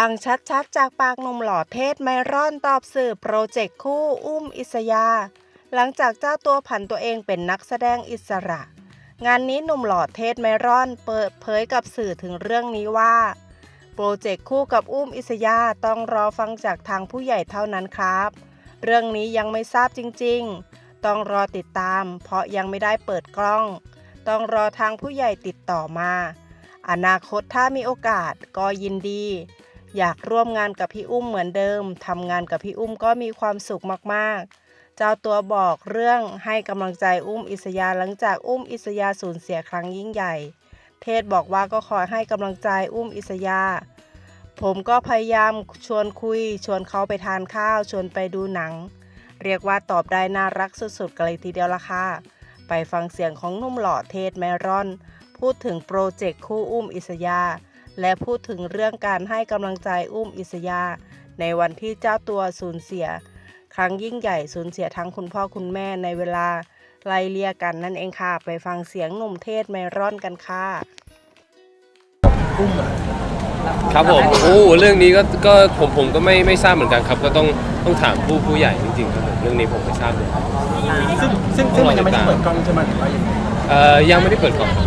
ฟังชัดๆ จากปากหนุ่มหล่อเทศไมรอนตอบสื่อโปรเจกต์คู่อุ้มอิสยา หลังจากเจ้าตัวผันตัวเองเป็นนักแสดงอิสระ งานนี้หนุ่มหล่อเทศไมรอนเปิดเผยกับสื่อถึงเรื่องนี้ว่า โปรเจกต์คู่กับอุ้มอิสยาต้องรอฟังจากทางผู้ใหญ่เท่านั้นครับ เรื่องนี้ยังไม่ทราบจริงๆ ต้องรอติดตาม เพราะยังไม่ได้เปิดกล้อง ต้องรอทางผู้ใหญ่ติดต่อมา อนาคตถ้ามีโอกาสก็ยินดี อยากร่วมงานกับพี่อุ้มเหมือนเดิมทำงานกับพี่อุ้มก็มีความสุขมากๆ เจ้าตัวบอกเรื่องให้กำลังใจอุ้มอิสยาหลังจากอุ้มอิสยาสูญเสียครั้งยิ่งใหญ่ เทศบอกว่าก็คอยให้กำลังใจอุ้มอิสยา ผมก็พยายามชวนคุย ชวนเขาไปทานข้าว ชวนไปดูหนัง เรียกว่าตอบได้น่ารักสุดๆกันเลยทีเดียวละค่ะ ไปฟังเสียงของนุ่มหล่อเทศแมรอน พูดถึงโปรเจกต์คู่อุ้มอิสยา และพูดถึงเรื่องการให้กำลังใจอุ้มอิสยา ในวันที่เจ้าตัวสูญเสีย ครั้งยิ่งใหญ่สูญเสียทั้งคุณพ่อคุณแม่ในเวลาไล่เลี่ยกันนั่นเองค่ะ ไปฟังเสียงหนุ่มเทศแมรอนกันค่ะครับผมโอ้เรื่องนี้ก็ก็ผมผมก็ไม่ไม่ทราบเหมือนกันครับ ก็ต้องต้องถามผู้ผู้ใหญ่จริงๆครับผมเรื่องนี้ผมไม่ทราบเลยซึ่งซึ่งซึ่งมันยังไม่ได้เปิดกล้องใช่ไหมหรือว่ายังไงเอ่อยังไม่ได้เปิดกล่องอะ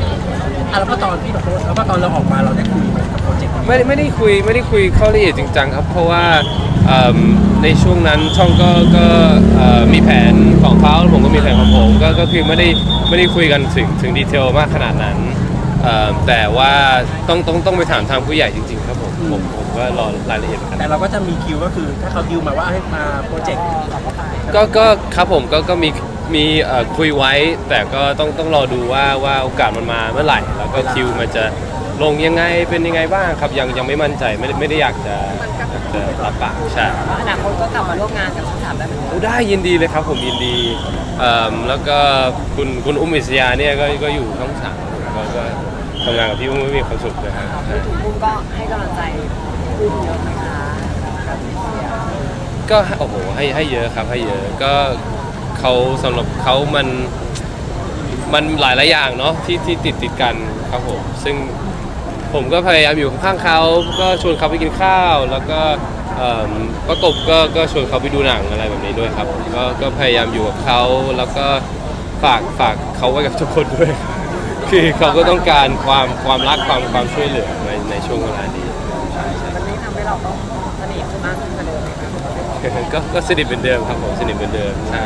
แล้วพอตอนพี่แบบแล้วพอตอนเราออกมาเราได้คุยไหมกับโปรเจกต์นี้ไม่ได้ไม่ได้คุยไม่ได้คุยข้อละเอียดจริงจังครับ เพราะว่าเอิ่มในช่วงนั้นช่องก็ก็เอ่อมีแผนของเขาแล้วผมก็มีแผนของผมก็ก็คือไม่ได้ไม่ได้คุยกันถึงถึงดีเทลมากขนาดนั้นเอิ่มแต่ว่าต้องต้องต้องไปถามทางผู้ใหญ่จริง ๆ ครับผมผมผมก็รอรายละเอียดกัน แต่เราก็จะมีคิวก็คือถ้าเขาดิวมาว่าให้มาโปรเจกต์ก็ก็ครับผมก็ก็มี มีเอ่อคุยไว้ แต่ก็ต้องต้องรอดูว่าว่าโอกาสมันมาเมื่อไหร่ แล้วก็คิวมันจะลงยังไงเป็นยังไงบ้างครับยังยังไม่มั่นใจไม่ได้ไม่ได้อยากจะอยากจะรับปากใช่ อนาคตก็กลับมาร่วมงานกับช่องสามได้ไหมโอ้ได้ยินดีเลยครับผมยินดีเอิ่มแล้วก็คุณคุณอุ้มอิสยาเนี่ยก็ก็อยู่ช่องสามผมก็ก็ทำงานกับพี่อุ้มมีความสุขเลยฮะพูดถึงคุณก็ให้กำลังใจคุณเยอะไหมคะก็โอ้โหให้ให้เยอะครับให้เยอะก็ เขาสำหรับเขามันมันหลายหลายๆอย่างเนาะที่ที่ติดติดกันครับผมซึ่งผมก็พยายามอยู่ข้างๆเขาก็ชวนเขาไปกินข้าว แล้วก็เอิ่มประกบก็ก็ชวนเขาไปดูหนังอะไรแบบนี้ด้วยครับก็ก็พยายามอยู่กับเขาแล้วก็ฝากฝากเขาไว้กับทุกคนด้วย คือเขาก็ต้องการความความรักความความช่วยเหลือในในช่วงเวลานี้มันนี้ทำให้เราต้องสนิทมากขึ้นกว่าเดิมไหมคะก็ก็สนิทเหมือนเดิมครับผมสนิทเหมือนเดิมใช่